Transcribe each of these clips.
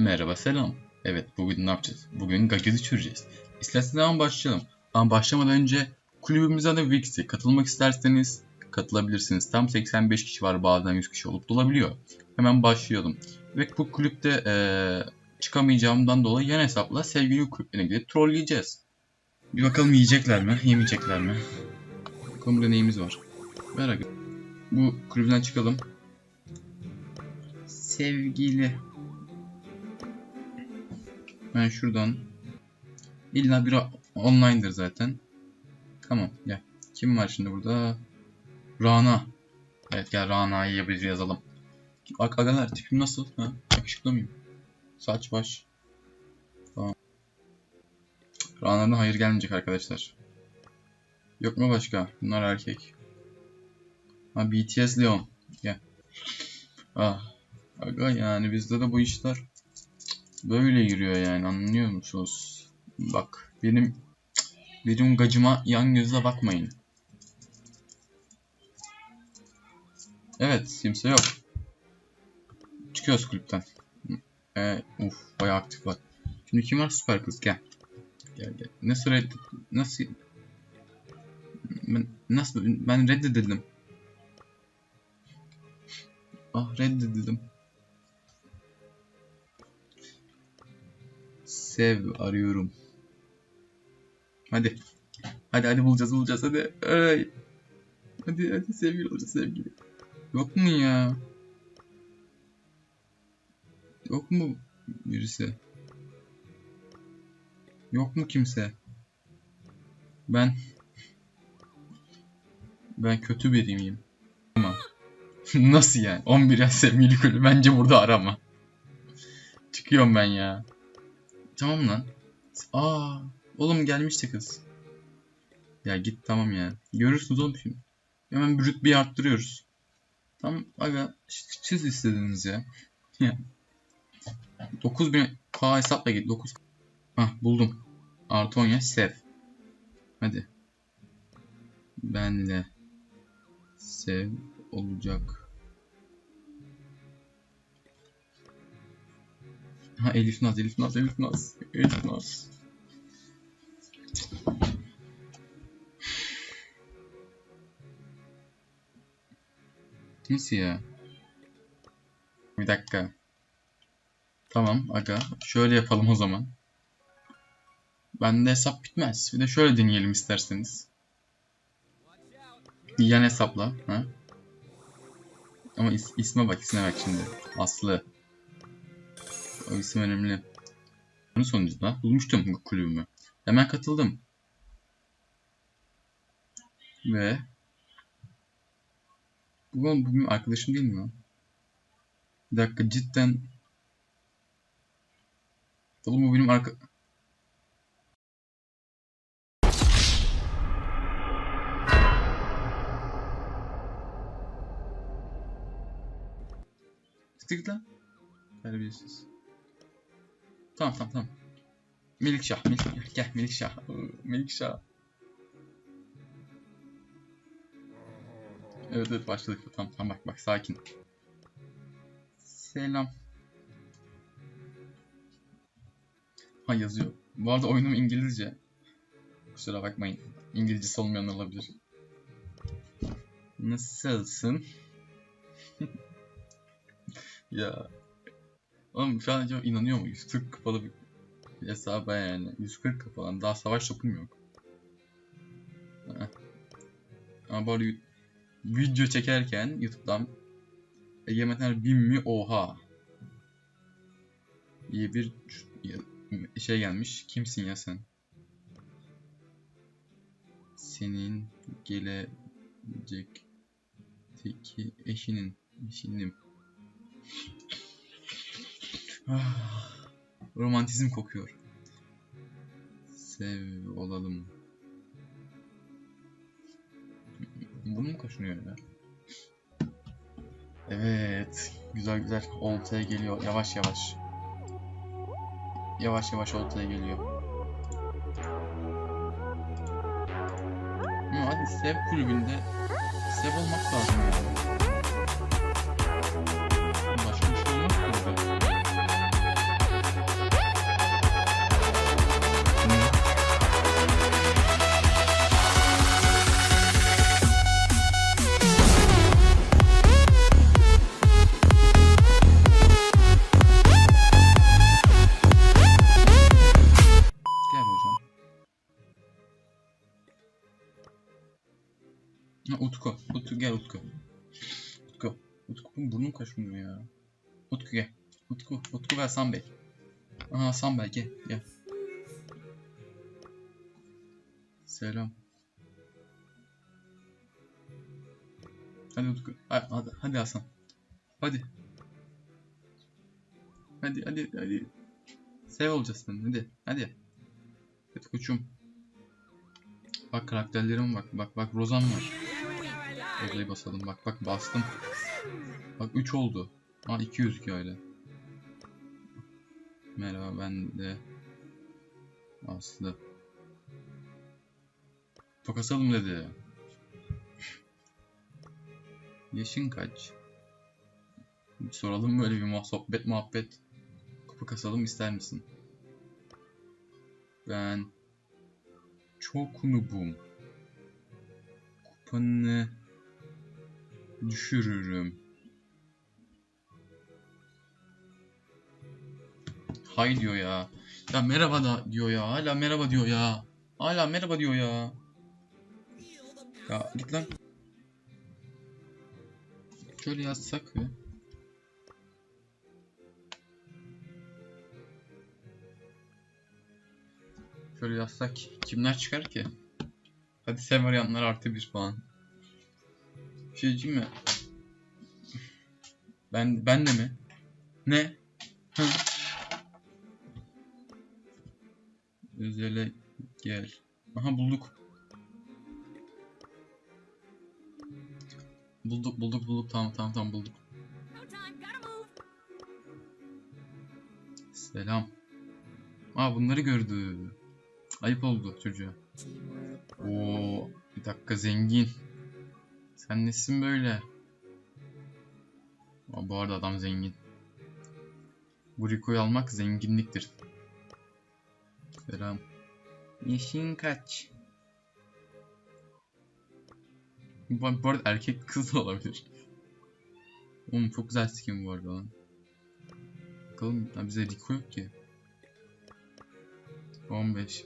Merhaba selam. Evet bugün ne yapacağız? Bugün gagı düşüreceğiz. İsterseniz hemen başlayalım. Ama başlamadan önce kulübümüzün adı Wix'i. Katılmak isterseniz katılabilirsiniz. Tam 85 kişi var bazen 100 kişi olup dolabiliyor. Hemen başlayalım. Ve bu kulüpte eee, çıkamayacağımdan dolayı yan hesapla sevgili kulüplerine gidip trolleyeceğiz. Bir bakalım yiyecekler mi, yemeyecekler mi? Bakalım burada neyimiz var. Ver aga. Bu kulüpten çıkalım. Sevgili ben şuradan illa bir online'dır zaten. Tamam gel. Kim var şimdi burada? Rana. Evet gel Rana'yı bir yazalım. Bak agalar tipim nasıl? Ha? Yakışıklı mıyım? Saç baş. Tamam. Rana'dan hayır gelmeyecek arkadaşlar. Yok mu başka? Bunlar erkek. Ha BTS Leon. Gel. Ah. Aga yani bizde de bu işler böyle yürüyor yani anlıyor musunuz? Bak benim benim gacıma yan gözle bakmayın. Evet kimse yok. Çıkıyoruz kulüpten. Ee, uf bayağı aktif var. Şimdi kim var? Süper kız gel. Gel gel. Nasıl reddet... Nasıl... Ben, nasıl... Ben reddedildim. Ah reddedildim. Sev arıyorum. Hadi. Hadi hadi bulacağız bulacağız hadi. Ay. Hadi hadi sevgili olacağız sevgili. Yok mu ya? Yok mu birisi? Yok mu kimse? Ben ben kötü biri miyim? Tamam. Nasıl yani? 11 yaş sevgili kulü. Bence burada arama. Çıkıyorum ben ya. Tamam lan. Aa, oğlum gelmişti kız. Ya git tamam ya. Görürsünüz oğlum şimdi. Hemen bir rütbeyi arttırıyoruz. Tamam aga siz istediniz ya. Ya. 9000 K hesapla git 9. Hah buldum. Artı 10 yaş sev. Hadi. Benle sev olacak. Ha Elif Naz, Elif Naz, Elif Naz, Elif Naz. Nasıl ya? Bir dakika. Tamam aga. Şöyle yapalım o zaman. Bende hesap bitmez. Bir de şöyle deneyelim isterseniz. Yan hesapla. Ha? Ama is- isme bak isme bak şimdi. Aslı. O isim önemli. Bunun sonucunda bulmuştum bu kulübümü. Hemen katıldım. Ve bu, bu benim arkadaşım değil mi lan? Bir dakika cidden Oğlum bu benim arka... Siktir git lan. Terbiyesiz. Tamam tamam tamam. Melikşah, Melik gel Melikşah. Melikşah. Evet evet başladık. Tamam tamam bak bak sakin. Selam. Ha yazıyor. Bu arada oyunum İngilizce. Kusura bakmayın. İngilizcesi olmayan olabilir. Nasılsın? ya. Oğlum şu an acaba inanıyor mu? 140 kapalı bir hesaba yani. 140 kapalı. Daha savaş topum yok. Ama yu- video çekerken YouTube'dan Egemenler 1000 mi? Oha. İyi bir şey gelmiş. Kimsin ya sen? Senin gelecekteki eşinin eşinim. Ah, romantizm kokuyor. Sev olalım. Bunu mu kaşınıyor ya? Evet. Güzel güzel oltaya geliyor. Yavaş yavaş. Yavaş yavaş oltaya geliyor. Ama hadi sev kulübünde sev olmak lazım yani. Burnum kaşınıyor ya. Utku gel. Utku. Utku ve Hasan Bey. Aha Hasan Bey gel gel. Selam. Hadi Utku. Hadi, hadi, Hasan. Hadi. Hadi hadi hadi. Sev olacağız sen hadi. Hadi. Hadi koçum. Bak karakterlerim bak bak bak Rozan var. Roza'yı basalım bak bak bastım. Bak 3 oldu. Ha 200 öyle. Merhaba ben de Aslı. Tokasalım dedi. Yaşın kaç? Soralım böyle bir sohbet muhabbet. Kupa kasalım ister misin? Ben çok noobum. Kupanı düşürürüm. Hay diyor ya. Ya merhaba da diyor ya. Hala merhaba diyor ya. Hala merhaba diyor ya. Ya git lan. Şöyle yazsak ya. Şöyle yazsak kimler çıkar ki? Hadi sev arayanlar artı bir falan. Şey diyeyim mi? Ben, ben de mi? Ne? Hı? Özele gel. Aha bulduk. Bulduk bulduk bulduk tamam tamam tamam bulduk. Selam. Aa bunları gördü. Ayıp oldu çocuğa. Oo bir dakika zengin. Sen nesin böyle? Aa, bu arada adam zengin. Bu Rico'yu almak zenginliktir. Selam. Yaşın kaç? Bu, bu arada erkek kız da olabilir. Oğlum çok güzel skin bu arada lan. Bakalım ya bize Rico yok ki. 15.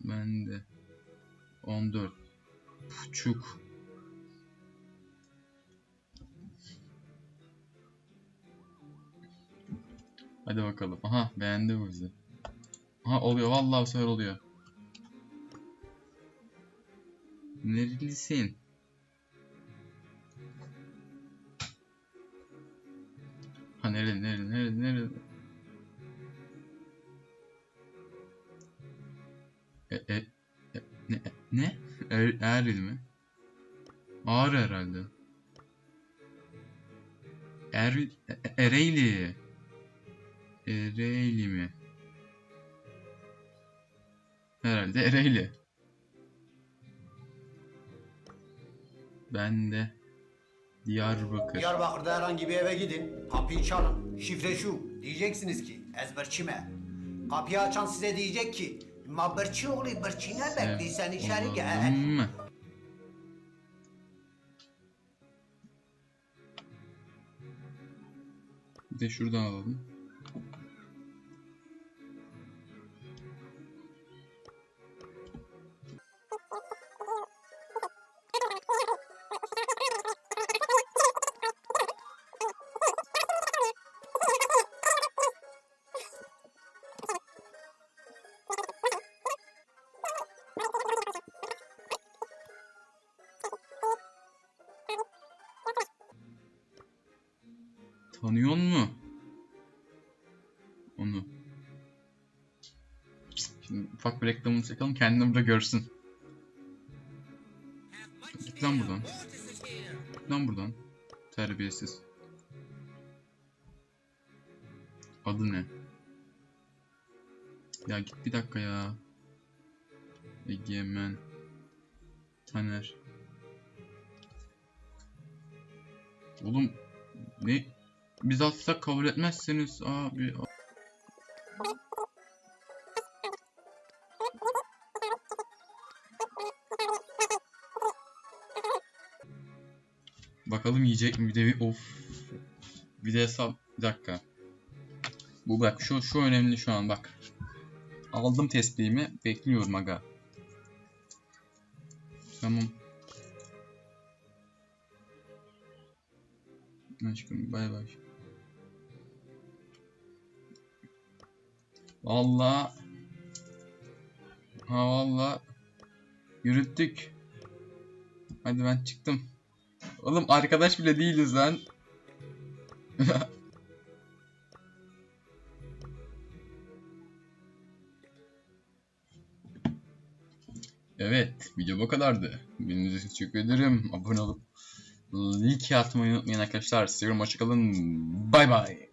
Ben de 14 buçuk. Hadi bakalım. Aha beğendi bu bizi. Aha oluyor vallahi bu sefer oluyor. Nerelisin? Ha nereli nereli nereli nereli? E, e, e, ne? e, Ne? Er, Eril mi? Ağrı herhalde. Eril, e, e, Ereğli. Ereğli mi? Herhalde Ereğli. Ben de Diyarbakır. Diyarbakır'da herhangi bir eve gidin, kapıyı çalın. Şifre şu, diyeceksiniz ki ezberçime. Kapıyı açan size diyecek ki, Mabırçı oğlu bırçine bekliysen içeri gel. Bir de şuradan alalım. Tanıyor mu? Onu. Şimdi ufak bir reklamını çekelim kendini burada görsün. Git lan buradan. Git lan buradan. Terbiyesiz. Adı ne? Ya git bir dakika ya. Egemen. Taner. Oğlum ne? Biz atsak kabul etmezsiniz abi. Bakalım yiyecek mi? Bir de bir of. Bir de hesap. Bir dakika. Bu bak şu şu önemli şu an bak. Aldım tespihimi. Bekliyorum aga. Tamam. Aşkım bay bay. Valla. Ha valla. Yürüttük. Hadi ben çıktım. Oğlum arkadaş bile değiliz lan. Evet, video bu kadardı. Bildiğiniz için teşekkür ederim. Abone olup like atmayı unutmayın arkadaşlar. Seviyorum, hoşçakalın. Bay bay.